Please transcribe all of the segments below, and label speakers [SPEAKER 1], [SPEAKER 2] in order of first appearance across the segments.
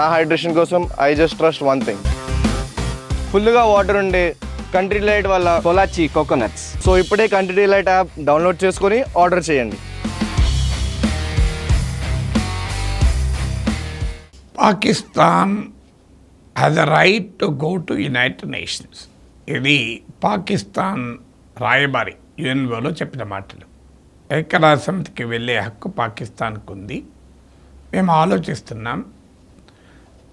[SPEAKER 1] నా హైడ్రేషన్ కోసం I just trust one thing ఫుల్గా వాటర్ ఉండే కంట్రీ లైట్ వల్ల
[SPEAKER 2] పొలాచి కోకోనట్స్
[SPEAKER 1] సో ఇప్పుడే కంట్రీ లైట్ యాప్ డౌన్లోడ్ చేసుకొని ఆర్డర్ చేయండి.
[SPEAKER 3] Pakistan has a right to go to United Nations ఇది పాకిస్తాన్ రాయబారి యుఎన్ఓలో చెప్పిన మాటలు. ఐక్యరాజ్య సమితికి వెళ్ళే హక్కు పాకిస్తాన్కు ఉంది. మేము ఆలోచిస్తున్నాం.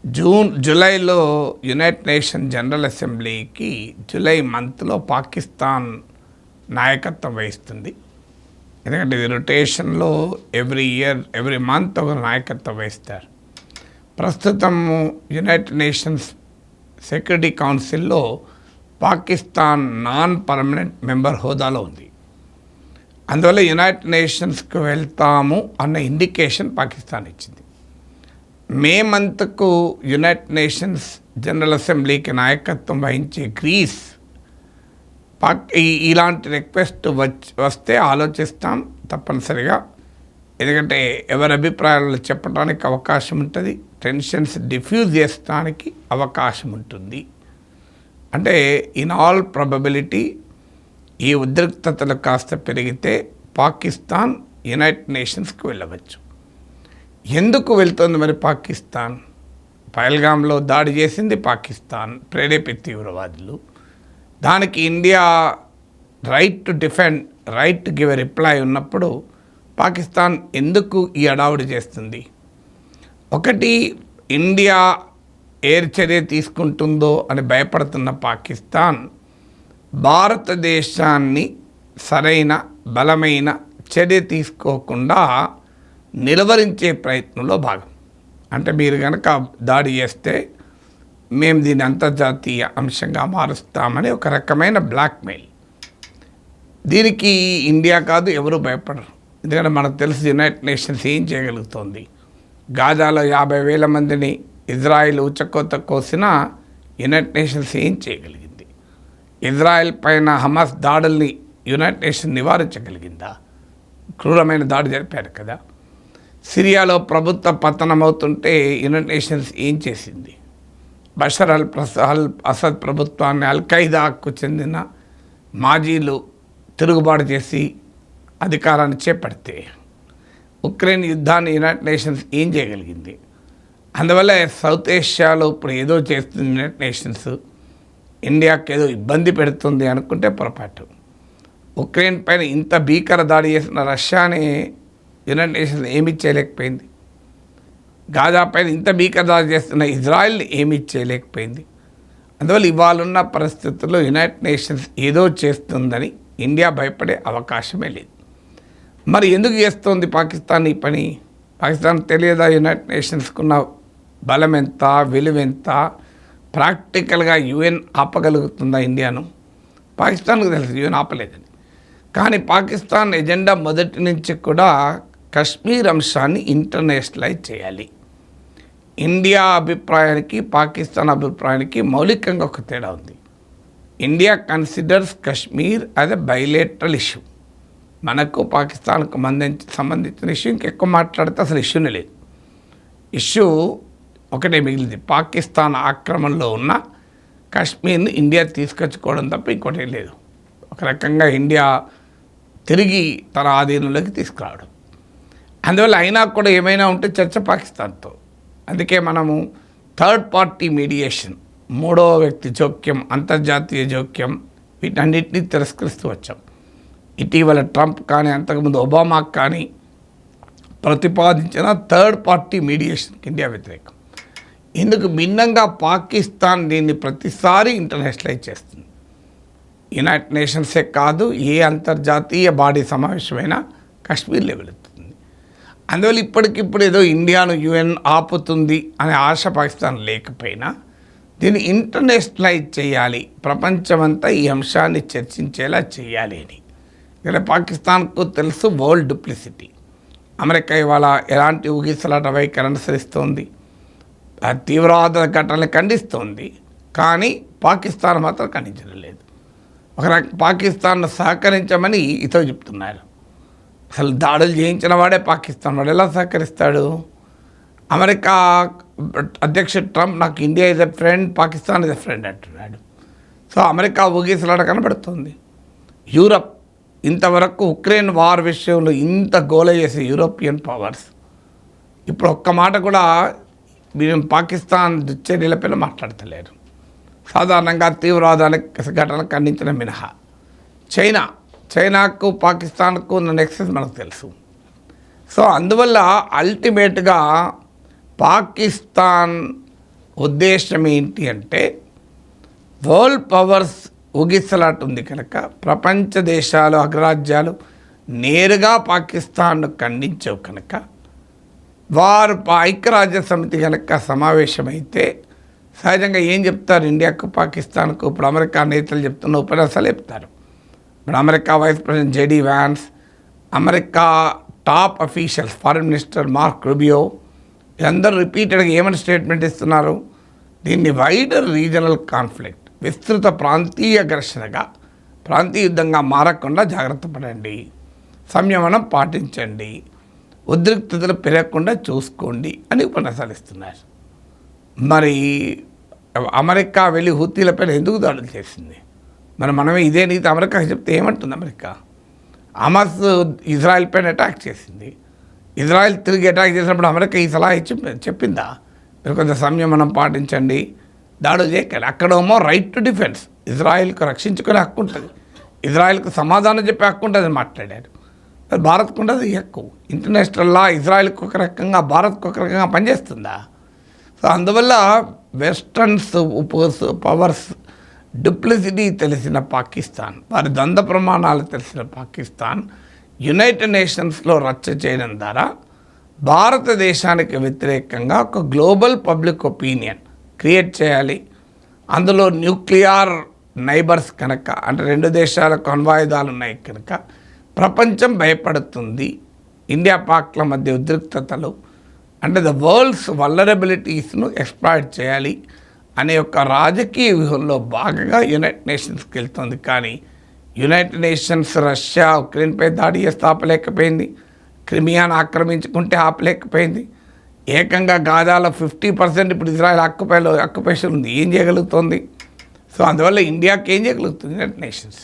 [SPEAKER 3] జూన్ జూలైలో యునైటెడ్ నేషన్ జనరల్ అసెంబ్లీకి జూలై మంత్లో పాకిస్తాన్ నాయకత్వం వహిస్తుంది. ఎందుకంటే ఇది రొటేషన్లో ఎవ్రీ ఇయర్ ఎవ్రీ మంత్ ఒక నాయకత్వం వహిస్తారు. ప్రస్తుతము యునైటెడ్ నేషన్స్ సెక్యూరిటీ కౌన్సిల్లో పాకిస్తాన్ నాన్ పర్మనెంట్ మెంబర్ హోదాలో ఉంది. అందువల్ల యునైటెడ్ నేషన్స్కి వెళ్తాము అన్న ఇండికేషన్ పాకిస్తాన్ ఇచ్చింది. మే మంత్కు యునైటెడ్ నేషన్స్ జనరల్ అసెంబ్లీకి నాయకత్వం వహించే గ్రీస్ పాక్ ఇలాంటి రిక్వెస్ట్ వచ్చి వస్తే ఆలోచిస్తాం తప్పనిసరిగా. ఎందుకంటే ఎవరి అభిప్రాయాలు చెప్పడానికి అవకాశం ఉంటుంది టెన్షన్స్ డిఫ్యూజ్ చేస్తానికి అవకాశం ఉంటుంది. అంటే ఇన్ ఆల్ ప్రాబబిలిటీ ఈ ఉద్రిక్తతలు కాస్త పెరిగితే పాకిస్తాన్ యునైటెడ్ నేషన్స్కి వెళ్ళవచ్చు. ఎందుకు వెళ్తుంది మరి పాకిస్తాన్? పహల్గామ్లో దాడి చేసింది పాకిస్తాన్ ప్రేరేపిత తీవ్రవాదులు. దానికి India right to defend right to give a reply ఉన్నప్పుడు పాకిస్తాన్ ఎందుకు ఈ అడావుడి చేస్తుంది? ఒకటి ఇండియా ఏర్ చర్య తీసుకుంటుందో అని భయపడుతున్న పాకిస్తాన్ భారతదేశాన్ని సరైన బలమైన చర్య తీసుకోకుండా నిలువరించే ప్రయత్నంలో భాగం. అంటే మీరు కనుక దాడి చేస్తే మేము దీన్ని అంతర్జాతీయ అంశంగా మారుస్తామని ఒక రకమైన బ్లాక్మెయిల్. దీనికి ఇండియా కాదు ఎవరు భయపడరు. ఎందుకంటే మనకు తెలుసు యునైటెడ్ నేషన్స్ ఏం చేయగలుగుతోంది. గాజాలో యాభై వేల మందిని ఇజ్రాయిల్ ఉచ్చకోత కోసిన యునైటెడ్ నేషన్స్ ఏం చేయగలిగింది? ఇజ్రాయెల్ పైన హమాస్ దాడుల్ని యునైటెడ్ నేషన్స్ నివారించగలిగిందా? క్రూరమైన దాడి జరిపారు కదా. సిరియాలో ప్రభుత్వ పతనమవుతుంటే యునైటెడ్ నేషన్స్ ఏం చేసింది? బషర్ అల్ ప్రస అల్ అసద్ ప్రభుత్వాన్ని అల్ ఖైదాకు చెందిన మాజీలు తిరుగుబాటు చేసి అధికారాన్ని చేపడితే ఉక్రెయిన్ యుద్ధాన్ని యునైటెడ్ నేషన్స్ ఏం చేయగలిగింది? అందువల్ల సౌత్ ఏషియాలో ఇప్పుడు ఏదో చేస్తుంది యునైటెడ్ నేషన్స్ ఇండియాకి ఏదో ఇబ్బంది పెడుతుంది అనుకుంటే పొరపాటు. ఉక్రెయిన్ పైన ఇంత భీకర దాడి చేసిన రష్యాని యునైటెడ్ నేషన్స్ ఏమీ చేయలేకపోయింది. గాజా పైన ఇంత భీకర దాడి చేస్తున్న ఇజ్రాయెల్ ఏమీ చేయలేకపోయింది. అందువల్ల ఇవాళున్న పరిస్థితుల్లో యునైటెడ్ నేషన్స్ ఏదో చేస్తుందని ఇండియా భయపడే అవకాశమే లేదు. మరి ఎందుకు చేస్తోంది పాకిస్తాన్ ఈ పని? పాకిస్తాన్ తెలియదా యునైటెడ్ నేషన్స్కున్న బలం ఎంత విలువ ఎంత ప్రాక్టికల్గా యుఎన్ ఆపగలుగుతుందా ఇండియాను? పాకిస్తాన్కు తెలుసు యుఎన్ ఆపలేదని. కానీ పాకిస్తాన్ ఎజెండా మొదటి నుంచి కూడా కశ్మీర్ అంశాన్ని ఇంటర్నేషనలైజ్ చేయాలి. ఇండియా అభిప్రాయానికి పాకిస్తాన్ అభిప్రాయానికి మౌలికంగా ఒక తేడా ఉంది. India considers Kashmir as a bilateral issue. మనకు పాకిస్తాన్కు మందించి సంబంధించిన ఇష్యూ ఇంకెక్కువ మాట్లాడితే అసలు ఇష్యూనే లేదు. ఇష్యూ ఒకటే మిగిలింది. పాకిస్తాన్ ఆక్రమణలో ఉన్న కాశ్మీర్ని ఇండియా తీసుకొచ్చుకోవడం తప్ప ఇంకోటి లేదు. ఒక రకంగా ఇండియా తిరిగి తన ఆధీనంలోకి తీసుకురావడం. అందువల్ల అయినా కూడా ఏమైనా ఉంటే చర్చ పాకిస్తాన్తో. అందుకే మనము థర్డ్ పార్టీ మీడియేషన్ మూడవ వ్యక్తి జోక్యం అంతర్జాతీయ జోక్యం వీటన్నిటిని తిరస్కరిస్తూ వచ్చాం. ఇటీవల ట్రంప్ కానీ అంతకుముందు ఒబామా కానీ ప్రతిపాదించిన థర్డ్ పార్టీ మీడియేషన్కి ఇండియా వ్యతిరేకం. ఇందుకు భిన్నంగా పాకిస్తాన్ దీన్ని ప్రతిసారి ఇంటర్నేషనలైజ్ చేస్తుంది. యునైటెడ్ నేషన్సే కాదు ఏ అంతర్జాతీయ బాడీ సమావేశమైనా కాశ్మీర్ లెవెల్ అందువల్ల ఇప్పటికిప్పుడు ఏదో ఇండియాను యుఎన్ ఆపుతుంది అనే ఆశ పాకిస్తాన్ లేకపోయినా దీన్ని ఇంటర్నేషనలైజ్ చేయాలి. ప్రపంచమంతా ఈ అంశాన్ని చర్చించేలా చేయాలి అని. ఇక్కడ పాకిస్తాన్కు తెలుసు వరల్డ్ డూప్లిసిటీ అమెరికా ఇవాళ ఎలాంటి ఊగిసలాట వైఖరి అనుసరిస్తోంది? తీవ్రవాద ఘటనలు ఖండిస్తోంది. కానీ పాకిస్తాన్ మాత్రం ఖండించడం లేదు. ఒక పాకిస్తాన్ను సహకరించమని ఇతో చెప్తున్నారు. అసలు దాడులు చేయించిన వాడే పాకిస్తాన్ వాడు. ఎలా సహకరిస్తాడు? అమెరికా అధ్యక్ష ట్రంప్ నాకు India is a friend Pakistan is a friend అంటున్నాడు. సో అమెరికా ఊగిసలాట కనబడుతుంది. యూరప్ ఇంతవరకు ఉక్రెయిన్ వార్ విషయంలో ఇంత గోల చేసే యూరోపియన్ పవర్స్ ఇప్పుడు ఒక్క మాట కూడా మేము పాకిస్తాన్ దుశ్చర్యలపైన మాట్లాడతలేరు. సాధారణంగా తీవ్రవాదానికి ఘటనలు ఖండించిన మినహా. చైనా చైనాకు పాకిస్తాన్కు ఉన్న నెక్సెస్ మనకు తెలుసు. సో అందువల్ల అల్టిమేట్గా పాకిస్తాన్ ఉద్దేశం ఏంటి అంటే వరల్డ్ పవర్స్ ఊగిసలాట ఉంది కనుక ప్రపంచ దేశాలు అగ్రరాజ్యాలు నేరుగా పాకిస్తాన్ను ఖండించవు కనుక వారు ఐక్యరాజ్య సమితి కనుక సమావేశమైతే సహజంగా ఏం చెప్తారు? ఇండియాకు పాకిస్తాన్కు ఇప్పుడు అమెరికా నేతలు చెప్తున్న ఉపన్యాసాలు చెప్తారు. ఇప్పుడు America vice president JD Vance America top officials foreign minister Marco Rubio వీళ్ళందరూ రిపీటెడ్గా ఏమని స్టేట్మెంట్ ఇస్తున్నారు? దీన్ని వైడర్ రీజనల్ కాన్ఫ్లిక్ట్ విస్తృత ప్రాంతీయ ఘర్షణగా ప్రాంతీయ యుద్ధంగా మారకుండా జాగ్రత్త పడండి. సంయమనం పాటించండి. ఉద్రిక్తతలు పెరగకుండా చూసుకోండి అని ఉపన్యాసాలు ఇస్తున్నారు. మరి అమెరికా వెళ్ళి హుతీలపైన ఎందుకు దాడులు చేసింది? మరి మనమే ఇదే నీతి అమెరికాకి చెప్తే ఏమంటుంది అమెరికా? హమాస్ ఇజ్రాయెల్ పైన అటాక్ చేసింది. ఇజ్రాయెల్ తిరిగి అటాక్ చేసినప్పుడు అమెరికా ఈ సలహా ఇచ్చి చెప్పిందా? మీరు కొంత సంయమనం పాటించండి. దాడులు చేయకండి. అక్కడేమో రైట్ టు డిఫెన్స్ ఇజ్రాయెల్కు రక్షించుకునే హక్కు ఉంటుంది. ఇజ్రాయెల్కు సమాధానం చెప్పే హక్కు ఉంటుంది మాట్లాడారు. మరి భారత్కు ఉండదు ఎక్కువ ఇంటర్నేషనల్లా ఇంటర్నేషనల్ లా ఇజ్రాయెల్కి ఒక రకంగా భారత్కు ఒక రకంగా పనిచేస్తుందా? సో అందువల్ల వెస్టర్న్స్ పవర్స్ డిప్లిసిటీ తెలిసిన పాకిస్తాన్ వారి దంద ప్రమాణాలు తెలిసిన పాకిస్తాన్ యునైటెడ్ నేషన్స్లో రచ్చ చేయడం ద్వారా భారతదేశానికి వ్యతిరేకంగా ఒక గ్లోబల్ పబ్లిక్ ఒపీనియన్ క్రియేట్ చేయాలి. అందులో న్యూక్లియర్ నైబర్స్ కనుక అంటే రెండు దేశాల అణ్వాయుధాలు ఉన్నాయి కనుక ప్రపంచం భయపడుతుంది. ఇండియా పాక్ల మధ్య ఉద్రిక్తతలు అంటే ద వరల్డ్స్ వల్లరబిలిటీస్ను ఎక్స్ప్లాయిట్ చేయాలి. అనే ఒక రాజకీయ వ్యూహంలో భాగంగా యునైటెడ్ నేషన్స్కి వెళ్తుంది. కానీ యునైటెడ్ నేషన్స్ రష్యా ఉక్రెయిన్పై దాడి చేస్తే ఆపలేకపోయింది. క్రిమియాను ఆక్రమించుకుంటే ఆపలేకపోయింది. ఏకంగా గాజాలో ఫిఫ్టీ పర్సెంట్ ఇప్పుడు ఇజ్రాయెల్ ఆక్యుపైలో ఆక్యుపేషన్ ఉంది. ఏం చేయగలుగుతుంది? సో అందువల్ల ఇండియాకి ఏం చేయగలుగుతుంది? United nations